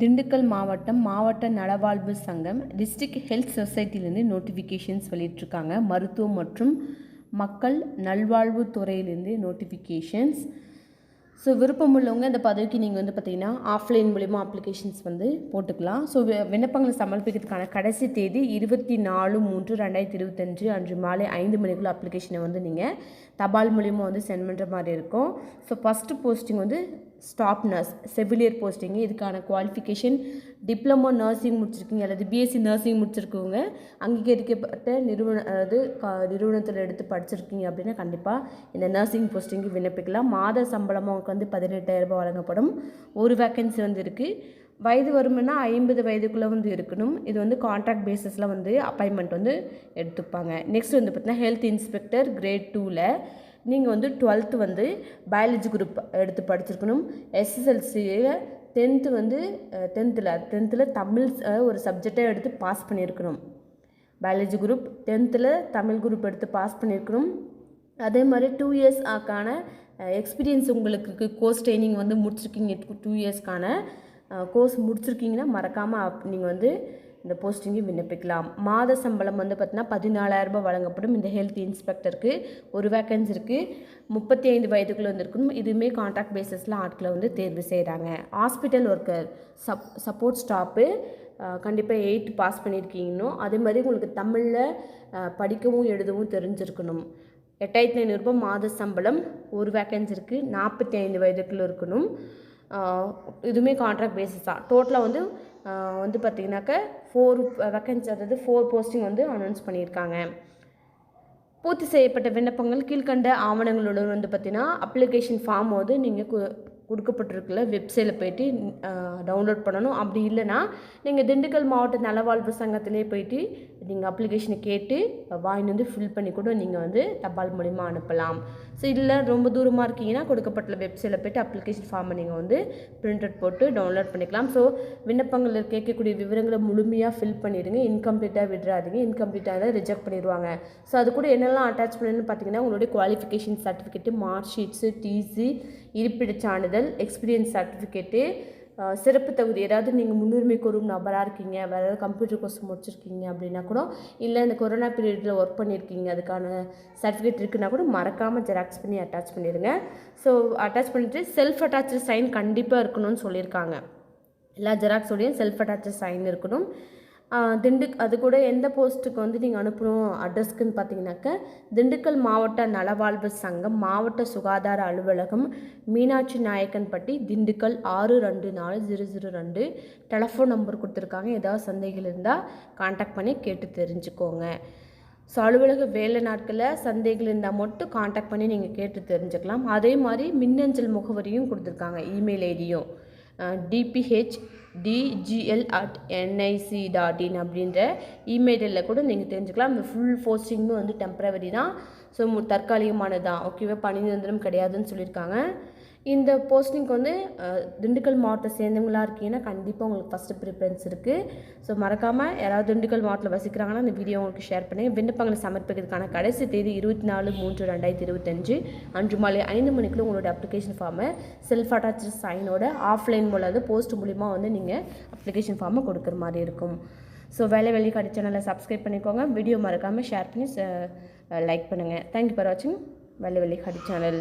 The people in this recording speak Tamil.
திண்டுக்கல் மாவட்டம் மாவட்ட நலவாழ்வு சங்கம் டிஸ்ட்ரிக்ட் ஹெல்த் சொசைட்டிலேருந்து நோட்டிஃபிகேஷன்ஸ் வெளியிட்ருக்காங்க மருத்துவம் மற்றும் மக்கள் நல்வாழ்வு துறையிலேருந்து நோட்டிஃபிகேஷன்ஸ். ஸோ விருப்பம் உள்ளவங்க இந்த பதவிக்கு நீங்கள் வந்து பார்த்தீங்கன்னா ஆஃப்லைன் மூலிமா அப்ளிகேஷன்ஸ் வந்து போட்டுக்கலாம். ஸோ விண்ணப்பங்களை சமர்ப்பிக்கிறதுக்கான கடைசி தேதி இருபத்தி நாலு மூன்று ரெண்டாயிரத்தி இருபத்தஞ்சு அன்று மாலை ஐந்து மணிக்குள்ள அப்ளிகேஷனை வந்து நீங்கள் தபால் மூலிமா வந்து சென்ட் பண்ணுற மாதிரி இருக்கும். ஸோ ஃபஸ்ட்டு போஸ்டிங் வந்து ஸ்டாப் நர்ஸ் செவிலியர் போஸ்டிங்கு இதுக்கான குவாலிஃபிகேஷன் டிப்ளமோ நர்சிங் முடிச்சிருக்கீங்க அல்லது பிஎஸ்சி நர்சிங் முடிச்சிருக்கவங்க அங்கீகரிக்கப்பட்ட நிறுவன அதாவது க நிறுவனத்தில் எடுத்து படிச்சிருக்கீங்க அப்படின்னா கண்டிப்பாக இந்த நர்சிங் போஸ்டிங்கு விண்ணப்பிக்கலாம். மாத சம்பளம் அவங்களுக்கு வந்து பதினெட்டாயிரரூபா ரூபாய் வழங்கப்படும். ஒரு வேக்கன்சி வந்து இருக்குது வயது வருமுன்னா ஐம்பது வயதுக்குள்ளே வந்து இருக்கணும். இது வந்து கான்ட்ராக்ட் பேசிஸில் வந்து அப்பாயின்மெண்ட் வந்து எடுத்துப்பாங்க. நெக்ஸ்ட் வந்து பார்த்தீங்கன்னா ஹெல்த் இன்ஸ்பெக்டர் கிரேட் டூவில் நீங்கள் வந்து டுவெல்த்து வந்து பயாலஜி குரூப் எடுத்து படிச்சிருக்கணும். எஸ்எஸ்எல்சியில் டென்த்து வந்து டென்த்தில் டென்த்தில் தமிழ் ஒரு சப்ஜெக்டாக எடுத்து பாஸ் பண்ணியிருக்கணும். பயாலஜி குரூப் டென்த்தில் தமிழ் குரூப் எடுத்து பாஸ் பண்ணியிருக்கணும். அதே மாதிரி டூ இயர்ஸ் ஆக்கான எக்ஸ்பீரியன்ஸ் உங்களுக்கு கோர்ஸ் ட்ரைனிங் வந்து முடிச்சிருக்கீங்க டூ இயர்ஸ்க்கான கோர்ஸ் முடிச்சிருக்கீங்கன்னா மறக்காமல் நீங்கள் வந்து இந்த போஸ்டிங்கு விண்ணப்பிக்கலாம். மாத சம்பளம் வந்து பார்த்தீங்கன்னா பதினாலாயிரம் ரூபாய் வழங்கப்படும். இந்த ஹெல்த் இன்ஸ்பெக்டருக்கு ஒரு வேக்கன்ஸ் இருக்குது முப்பத்தி ஐந்து வயதுக்குள்ளே வந்திருக்கணும் இதுவுமே கான்ட்ராக்ட் பேசிஸில் ஆட்களை வந்து தேர்வு செய்கிறாங்க hospital worker sub support staff கண்டிப்பாக எயிட் பாஸ் பண்ணியிருக்கீங்கன்னோ அதே மாதிரி உங்களுக்கு தமிழில் படிக்கவும் எழுதவும் தெரிஞ்சிருக்கணும். எட்டாயிரத்தி ஐநூறுரூபா மாத சம்பளம் ஒரு வேக்கன்ஸ் இருக்குது நாற்பத்தி ஐந்து வயதுக்குள்ளே இருக்கணும். இதுவுமே கான்ட்ராக்ட் பேசிஸ் தான் டோட்டலாக வந்து வந்து பார்த்திங்கனாக்க ஃபோர் வேக்கன்சி அதாவது ஃபோர் போஸ்டிங் வந்து அனௌன்ஸ் பண்ணியிருக்காங்க. பூர்த்தி செய்யப்பட்ட விண்ணப்பங்கள் கீழ்கண்ட ஆவணங்களுடன் வந்து பார்த்திங்கன்னா அப்ளிகேஷன் ஃபார்ம் வந்து நீங்கள் கு வெப்சைட்டில் போயிட்டு டவுன்லோட் பண்ணணும். அப்படி இல்லைன்னா நீங்கள் திண்டுக்கல் மாவட்ட நலவாழ்வு சங்கத்திலே போயிட்டு நீங்கள் அப்ளிகேஷனை கேட்டு வாங்கி வந்து ஃபில் பண்ணி கூட நீங்கள் வந்து தபால் மூலிமா அனுப்பலாம். ஸோ இல்லை ரொம்ப தூரமாக இருக்கீங்கன்னா கொடுக்கப்பட்ட வெப்சைட்டில் போயிட்டு அப்ளிகேஷன் ஃபார்மை நீங்கள் வந்து பிரிண்ட் அவுட் போட்டு டவுன்லோட் பண்ணிக்கலாம். ஸோ விண்ணப்பங்களில் கேட்கக்கூடிய விவரங்களை முழுமையாக ஃபில் பண்ணிடுங்க. இன்கம்ப்ளீட்டாக விடுறாதீங்க. இன்கம்ப்ளீட்டாக தான் ரிஜெக்ட் பண்ணிடுவாங்க. ஸோ அது கூட என்னெல்லாம் அட்டாச் பண்ணணும்னு பார்த்தீங்கன்னா உங்களுடைய qualification certificate mark sheets TC இருப்பிடச் சான்றிதழ் எக்ஸ்பீரியன்ஸ் சர்டிஃபிகேட்டு சிறப்பு தகுதி. ஏதாவது நீங்கள் முன்னுரிமை கூறும் நபராக இருக்கீங்க வேறு ஏதாவது கம்ப்யூட்டர் கோர்ஸ் முடிச்சிருக்கீங்க அப்படின்னா கூட இல்லை இந்த கொரோனா பீரியடில் ஒர்க் பண்ணியிருக்கீங்க அதுக்கான சர்டிஃபிகேட் இருக்குன்னா கூட மறக்காமல் ஜெராக்ஸ் பண்ணி அட்டாச் பண்ணிடுங்க ஸோ அட்டாச் பண்ணிவிட்டு செல்ஃப் அட்டாச்சு சைன் கண்டிப்பாக இருக்கணும்னு சொல்லியிருக்காங்க. எல்லா ஜெராக்ஸோடையும் செல்ஃப் அட்டாச்சு சைன் இருக்கணும். திண்டு அது கூட எந்த போஸ்ட்டுக்கு வந்து நீங்கள் அனுப்பணும் அட்ரஸ்க்குன்னு பார்த்தீங்கன்னாக்க திண்டுக்கல் மாவட்ட நலவாழ்வு சங்கம் மாவட்ட சுகாதார அலுவலகம் மீனாட்சி நாயக்கன்பட்டி திண்டுக்கல் ஆறு ரெண்டு நாலு ஜீரோ ஜீரோ ரெண்டு. டெலஃபோன் நம்பர் கொடுத்துருக்காங்க. ஏதாவது சந்தேகம் இருந்தால் காண்டாக்ட் பண்ணி கேட்டு தெரிஞ்சுக்கோங்க. ஸோ அலுவலக வேலை நாட்களில் சந்தேகங்கள் இருந்தால் மட்டும் காண்டாக்ட் பண்ணி நீங்கள் கேட்டு தெரிஞ்சுக்கலாம். அதே மாதிரி மின்னஞ்சல் முகவரியும் கொடுத்துருக்காங்க. இமெயில் ஐடியும். DPH DGL at NIC dot in அப்படின்ற இமெயிலில் கூட நீங்கள் தெரிஞ்சுக்கலாம். இந்த ஃபுல் போஸ்டிங்கும் வந்து டெம்பரவரி தான். ஸோ தற்காலிகமானது தான். ஓகேவா பணி நிரந்தரம் கிடையாதுன்னு சொல்லியிருக்காங்க. இந்த போஸ்டிங்க்கு வந்து திண்டுக்கல் மாவட்டத்தை சேர்ந்தவங்களா இருக்கீங்கன்னா கண்டிப்பாக உங்களுக்கு ஃபஸ்ட்டு ப்ரிஃபரன்ஸ் இருக்குது ஸோ மறக்காமல் யாராவது திண்டுக்கல் மாவட்டத்தில் வசிக்கிறாங்கன்னா இந்த வீடியோ உங்களுக்கு ஷேர் பண்ணி விண்ணப்பங்களை சமர்ப்பிக்கிறதுக்கான கடைசி தேதி இருபத்தி நாலு மூன்று ரெண்டாயிரத்தி இருபத்தஞ்சு. அன்று மாலை ஐந்து மணிக்குள்ள உங்களோட அப்ளிகேஷன் ஃபார்மை செல்ஃப் அட்டாச்சு சைனோட ஆஃப்லைன் மூலம் போஸ்ட் மூலிமா வந்து நீங்கள் அப்ளிகேஷன் ஃபார்மை கொடுக்குற மாதிரி இருக்கும். ஸோ வேலை வெளிக்காடி சேனலை சப்ஸ்கிரைப் பண்ணிக்கோங்க. வீடியோ மறக்காமல் ஷேர் பண்ணி லைக் பண்ணுங்கள் தேங்க்யூ ஃபார் வாட்சிங் வேலை வெளிக்காடி சேனல்